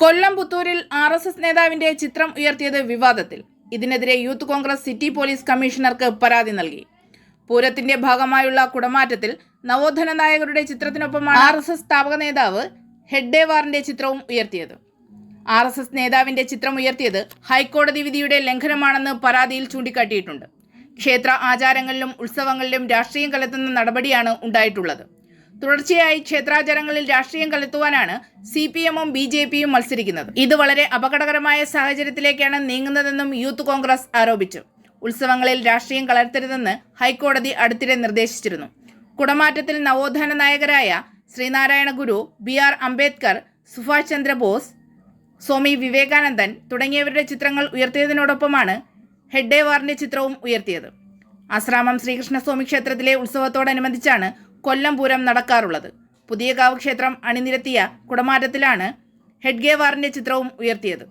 കൊല്ലം പുത്തൂരിൽ R S S നേതാവിന്റെ ചിത്രം ഉയർത്തിയത് വിവാദത്തിൽ. ഇതിനെതിരെ യൂത്ത് കോൺഗ്രസ് സിറ്റി പോലീസ് കമ്മീഷണർക്ക് പരാതി നൽകി. പൂരത്തിന്റെ ഭാഗമായുള്ള കുടമാറ്റത്തിൽ നവോത്ഥന നായകരുടെ ചിത്രത്തിനൊപ്പമാണ് ആർ എസ് എസ് സ്ഥാപക നേതാവ് ഹെഡ്ഡേവാറിന്റെ ചിത്രവും ഉയർത്തിയത്. ആർ എസ് എസ് നേതാവിന്റെ ചിത്രം ഉയർത്തിയത് ഹൈക്കോടതി വിധിയുടെ ലംഘനമാണെന്ന് പരാതിയിൽ ചൂണ്ടിക്കാട്ടിയിട്ടുണ്ട്. ക്ഷേത്ര ആചാരങ്ങളിലും ഉത്സവങ്ങളിലും രാഷ്ട്രീയം കലർത്തുന്ന നടപടിയാണ് ഉണ്ടായിട്ടുള്ളത്. തുടർച്ചയായി ക്ഷേത്രാചാരങ്ങളിൽ രാഷ്ട്രീയം കലർത്തുവാനാണ് സി പി എമ്മും ബി ജെ പിയും മത്സരിക്കുന്നത്. ഇത് വളരെ അപകടകരമായ സാഹചര്യത്തിലേക്കാണ് നീങ്ങുന്നതെന്നും യൂത്ത് കോൺഗ്രസ് ആരോപിച്ചു. ഉത്സവങ്ങളിൽ രാഷ്ട്രീയം കലർത്തരുതെന്ന് ഹൈക്കോടതി അടുത്തിടെ നിർദ്ദേശിച്ചിരുന്നു. കുടമാറ്റത്തിൽ നവോത്ഥാന നായകരായ ശ്രീനാരായണ ഗുരു ബി ആർ അംബേദ്കർ സുഭാഷ് ചന്ദ്രബോസ് സ്വാമി വിവേകാനന്ദൻ തുടങ്ങിയവരുടെ ചിത്രങ്ങൾ ഉയർത്തിയതിനോടൊപ്പമാണ് ഹെഡ്ഡേവാറിന്റെ ചിത്രവും ഉയർത്തിയത്. ആശ്രാമം ശ്രീകൃഷ്ണസ്വാമി ക്ഷേത്രത്തിലെ ഉത്സവത്തോടനുബന്ധിച്ചാണ് കൊല്ലം പൂരം നടക്കാറുള്ളത്. പുതിയകാവ് ക്ഷേത്രം അണിനിരത്തിയ കുടമാറ്റത്തിലാണ് ഹെഡ്ഗേവാറിന്റെ ചിത്രവും ഉയർത്തിയത്.